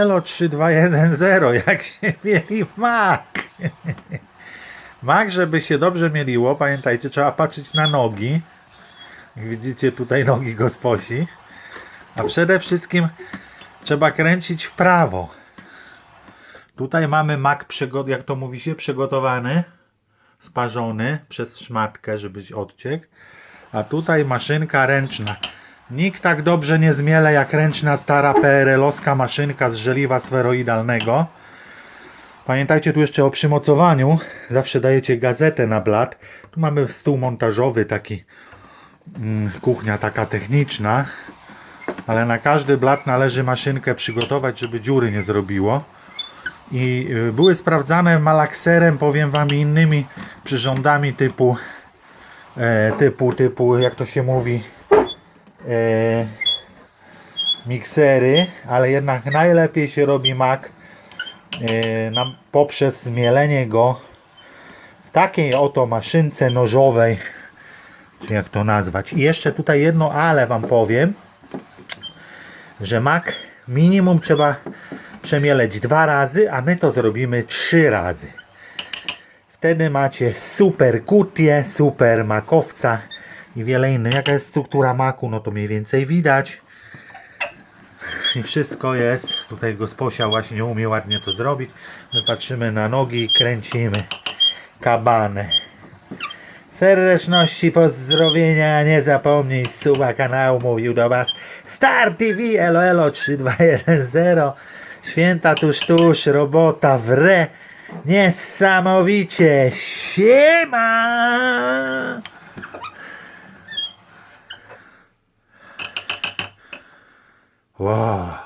Elo 3210, jak się mieli mak. Mak, żeby się dobrze mieliło, pamiętajcie, trzeba patrzeć na nogi. Widzicie tutaj nogi gosposi. A przede wszystkim trzeba kręcić w prawo. Tutaj mamy mak, jak to mówi się, przygotowany, sparzony przez szmatkę, żebyś odciekł. A tutaj maszynka ręczna. Nikt tak dobrze nie zmiele jak ręczna stara PRL-owska maszynka z żeliwa sferoidalnego. Pamiętajcie tu jeszcze o przymocowaniu. Zawsze dajecie gazetę na blat. Tu mamy stół montażowy, taki mm, kuchnia taka techniczna. Ale na każdy blat należy maszynkę przygotować, żeby dziury nie zrobiło. I y, były sprawdzane malakserem, powiem wam, innymi przyrządami typu, e, typu, typu, jak to się mówi, miksery, ale jednak najlepiej się robi mak e, poprzez zmielenie go w takiej oto maszynce nożowej, czy jak to nazwać. I jeszcze tutaj jedno ale wam powiem, że mak minimum trzeba przemieleć dwa razy, a my to zrobimy trzy razy. Wtedy macie super kutię, super makowca i wiele innych. Jaka jest struktura maku, no to mniej więcej widać. I wszystko jest. Tutaj gosposia właśnie umie ładnie to zrobić. My patrzymy na nogi i kręcimy kabanę. Serdeczności, pozdrowienia, nie zapomnij suba kanału, mówił do Was Star TV, elo elo 3210 Święta tuż tuż, robota w re Niesamowicie, siema! 와.